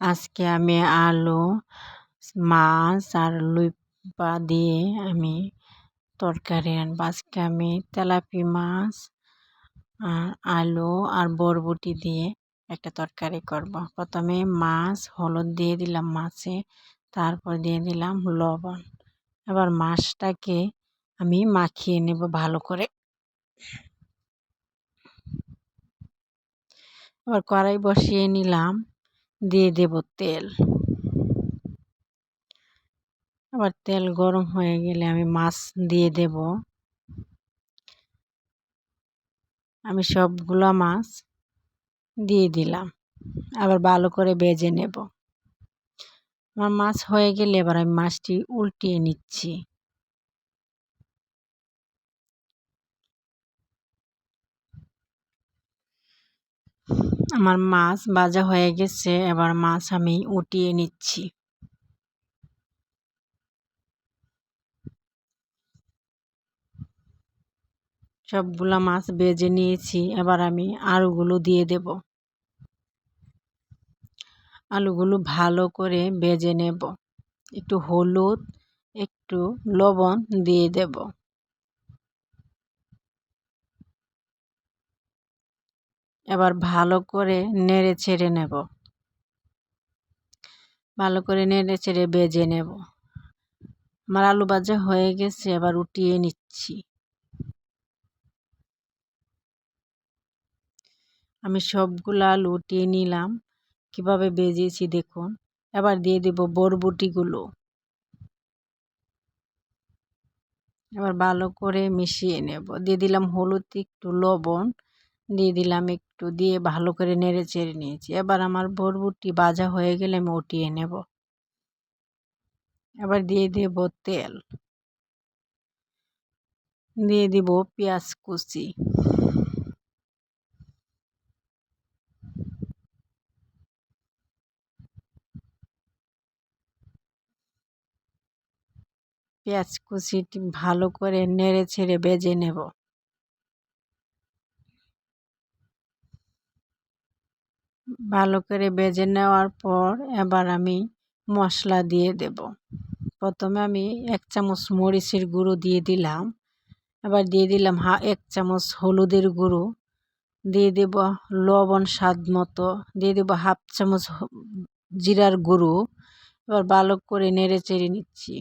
আজকে আমি আলু, মাছ আর লুপা দিয়ে আমি তরকারি আনব। আজকে আমি তেলাপি মাছ আর আলু আর বরবটি দিয়ে একটা তরকারি করব। প্রথমে মাছ, হলুদ দিয়ে দিলাম মাছে, তারপর দিয়ে দিলাম লবণ। এবার মাছটাকে আমি মাখিয়ে নেব ভালো করে। এবার কড়াই বসিয়ে নিলাম। দিয়ে দেব তেল। আবার তেল গরম হয়ে গেলে আমি মাছ দিয়ে দেব। আমি সবগুলো মাছ দিয়ে দিলাম। আবার ভালো করে বেজে নেব। আমার মাছ হয়ে গেলে এবার আমি মাছটি উল্টিয়ে নিচ্ছি। আমার মাছ ভাজা হয়ে গেছে, এবার মাছ আমি উঠিয়ে নিচ্ছি। সবগুলো মাছ বেজে নিয়েছি, এবার আমি আলুগুলো দিয়ে দেব। আলুগুলো ভালো করে বেজে নেব। একটু হলুদ, একটু লবণ দিয়ে দেব। এবার ভালো করে নেড়ে ছেড়ে নেব। ভালো করে নেড়ে ছেড়ে বেজে নেব। আমার আলু ভাজা হয়ে গেছে, এবার উঠিয়ে নিচ্ছি। আমি সবগুলো আলু উঠিয়ে নিলাম, কীভাবে বেজেছি দেখুন। এবার দিয়ে দেব বরবটিগুলো। এবার ভালো করে মিশিয়ে নেব। দিয়ে দিলাম হলুদ, একটু লবণ। দিয়ে দিলাম একটু, দিয়ে ভালো করে নেড়ে চেড়ে নিয়েছি। এবার আমার বরবটি ভাজা হয়ে গেলে আমি উঠিয়ে নেব। এবার দিয়ে দেব তেল। দিয়ে দিব পেঁয়াজ কুচি। পেঁয়াজ কুচিটি ভালো করে নেড়ে ছেড়ে বেজে নেব। ভালো করে বেজে নেওয়ার পর এবার আমি মশলা দিয়ে দেব। প্রথমে আমি এক চামচ মরিচের গুঁড়ো দিয়ে দিলাম। এবার দিয়ে দিলাম হা, এক চামচ হলুদের গুঁড়ো। দিয়ে দেব লবণ স্বাদ মতো। দিয়ে দেব হাফ চামচ জিরার গুঁড়ো। এবার ভালো করে নেড়ে চেড়ে নিচ্ছি।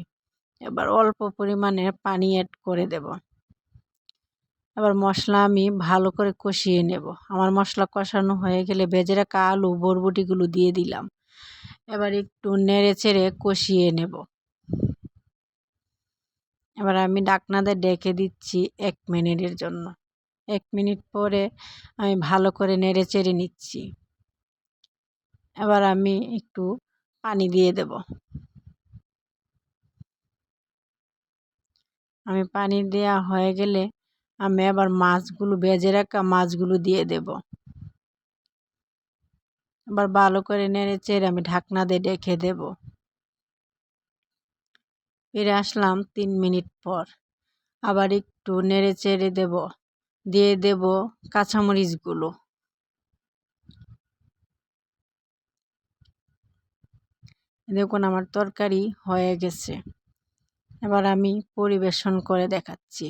এবার অল্প পরিমাণে পানি অ্যাড করে দেব। এবার মশলা আমি ভালো করে কষিয়ে নেব। আমার মশলা কষানো হয়ে গেলে ভেজে রাখা আলু, বরবটিগুলো দিয়ে দিলাম। এবার একটু নেড়ে চেড়ে কষিয়ে নেব। এবার আমি ডাকনাতে ডেকে দিচ্ছি এক মিনিটের জন্য। এক মিনিট পরে আমি ভালো করে নেড়ে চেড়ে নিচ্ছি। এবার আমি একটু পানি দিয়ে দেব। আমি পানি দেওয়া হয়ে গেলে আমি আবার মাছগুলো ভেজে রাখা মাছগুলো দিয়ে দেব। আবার ভালো করে নেড়ে চেড়ে আমি ঢাকনা দিয়ে ডেকে দেব। ফিরে আসলাম তিন মিনিট পর। আবার একটু নেড়ে চেড়ে দেব। দিয়ে দেব কাঁচামরিচগুলো। দেখুন আমার তরকারি হয়ে গেছে। এবার আমি পরিবেশন করে দেখাচ্ছি।